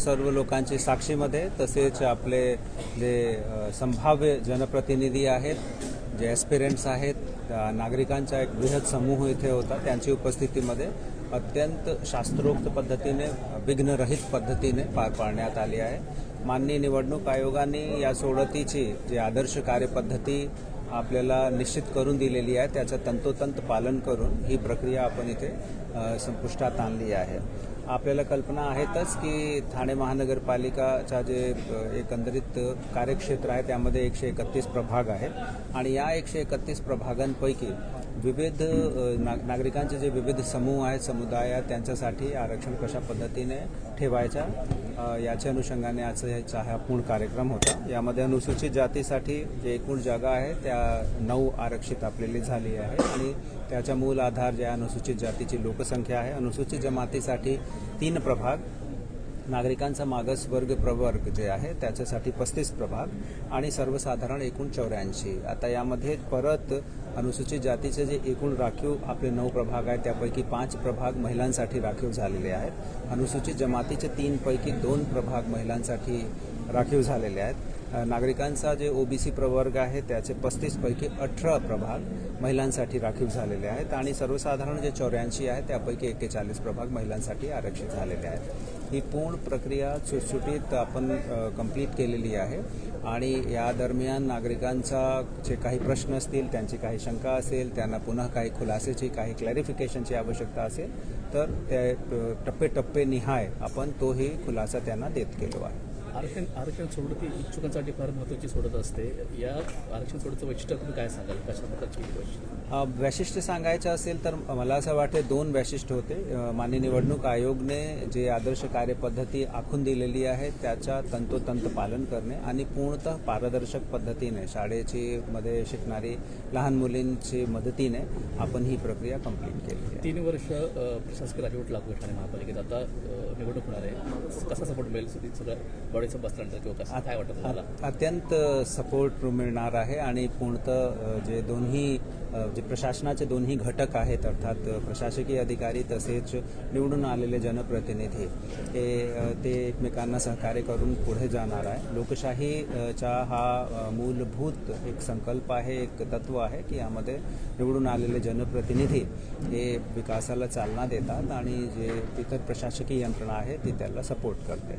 सर्व लोकांची साक्षीमध्ये तसेच आपले जे संभाव्य जनप्रतिनिधी आहेत जे ॲस्पिरंट्स आहेत त्या नागरिकांचा एक बृहत समूह इथे होता त्यांची उपस्थितीमध्ये अत्यंत शास्त्रोक्त पद्धतीने विघ्नरहित पद्धतीने पार पाडण्यात आली आहे. माननीय निवडणूक आयोगाने या सोडतीची जी आदर्श कार्यपद्धती आपल्याला निश्चित करून दिलेली आहे त्याचं तंतोतंत पालन करून ही प्रक्रिया आपण इथे संपुष्टात आणली आहे. आपल्याला कल्पना आहेतच की ठाणे महानगरपालिकाचा जे एकंदरीत कार्यक्षेत्र आहे त्यामध्ये एकशे एकतीस प्रभाग आहेत. आणि या एकशे एकतीस प्रभागांपैकी विविध ना नागरिकांचे जे विविध समूह आहेत समुदाय आहेत त्यांच्यासाठी आरक्षण कशा पद्धतीने ठेवायच्या याच्या अनुषंगाने आजचा ह्याचा हा पूर्ण कार्यक्रम होता. यामध्ये अनुसूचित जातीसाठी जे एकूण जागा आहे त्या नऊ आरक्षित आपलेली झाली आहे. आणि त्याचा मूल आधार जे अनुसूचित जातीची लोकसंख्या आहे. अनुसूचित जमातीसाठी तीन प्रभाग. नागरिकांचा मागासवर्ग प्रवर्ग जे आहे त्याच्यासाठी पस्तीस प्रभाग आणि सर्वसाधारण एकूण चौऱ्याऐंशी. आता यामध्ये परत अनुसूचित जातीचे जे एकूण राखीव आपले नऊ प्रभाग आहेत त्यापैकी पाच प्रभाग महिलांसाठी राखीव झालेले आहेत. अनुसूचित जमातीचे तीनपैकी दोन प्रभाग महिलांसाठी राखीव झालेले आहेत. नागरिकांचा जे ओबीसी प्रवर्ग आहे त्याचे पस्तीसपैकी अठरा प्रभाग महिलांसाठी राखीव झालेले आहेत आणि सर्वसाधारण जे चौऱ्याऐंशी आहे त्यापैकी एक्केचाळीस प्रभाग महिलांसाठी आरक्षित झालेले आहेत. ही पूर्ण प्रक्रिया सुटसुटीत आपण कंप्लीट केलेली आहे आणि या दरम्यान नागरिकांचा जे काही प्रश्न असतील त्यांची काही शंका असेल त्यांना पुन्हा काही खुलासेची काही क्लॅरिफिकेशनची आवश्यकता असेल तर ते टप्पे निहाय आपण तोही खुलासा त्यांना देत गेलो आहे. आरक्षण आरक्षण सोडती इच्छुकांसाठी फार महत्त्वाची सोडत असते. या आरक्षण सोडतं वैशिष्ट्य तुम्ही काय सांगाल? कशा प्रकारची वैशिष्ट्य सांगायचं असेल तर मला असं वाटते दोन वैशिष्ट्य होते. माननीय निवडणूक आयोगने जे आदर्श कार्यपद्धती आखून दिलेली आहे त्याच्या तंतोतंत पालन करणे आणि पूर्णतः पारदर्शक पद्धतीने शाळेची मध्ये शिकणारी लहान मुलींची मदतीने आपण ही प्रक्रिया कंप्लीट केली तीन वर्ष प्रशासकीय राजवट लागू ठाणे महापालिकेत. आता निवडणूक होणार आहे. कसा सपोर्ट मिळेल? सगळं बॉडीचं बसल्यानंतर किंवा कसं? काय वाटतं तुम्हाला? अत्यंत सपोर्ट मिळणार आहे आणि पूर्णतः जे दोन्ही जे प्रशासनाचे दोन्ही घटक आहेत अर्थात प्रशासकीय अधिकारी तसेच निवडून आलेले जनप्रतिनिधी हे ते एकमेकांना सहकार्य करून पुढे जाणार आहे. लोकशाही चा हा मूलभूत एक संकल्प आहे एक तत्व आहे की यामध्ये निवडून आलेले जनप्रतिनिधी हे विकासाला चालना देतात आणि जे इतर प्रशासकीय यंत्रणा आहे ती त्याला सपोर्ट करते.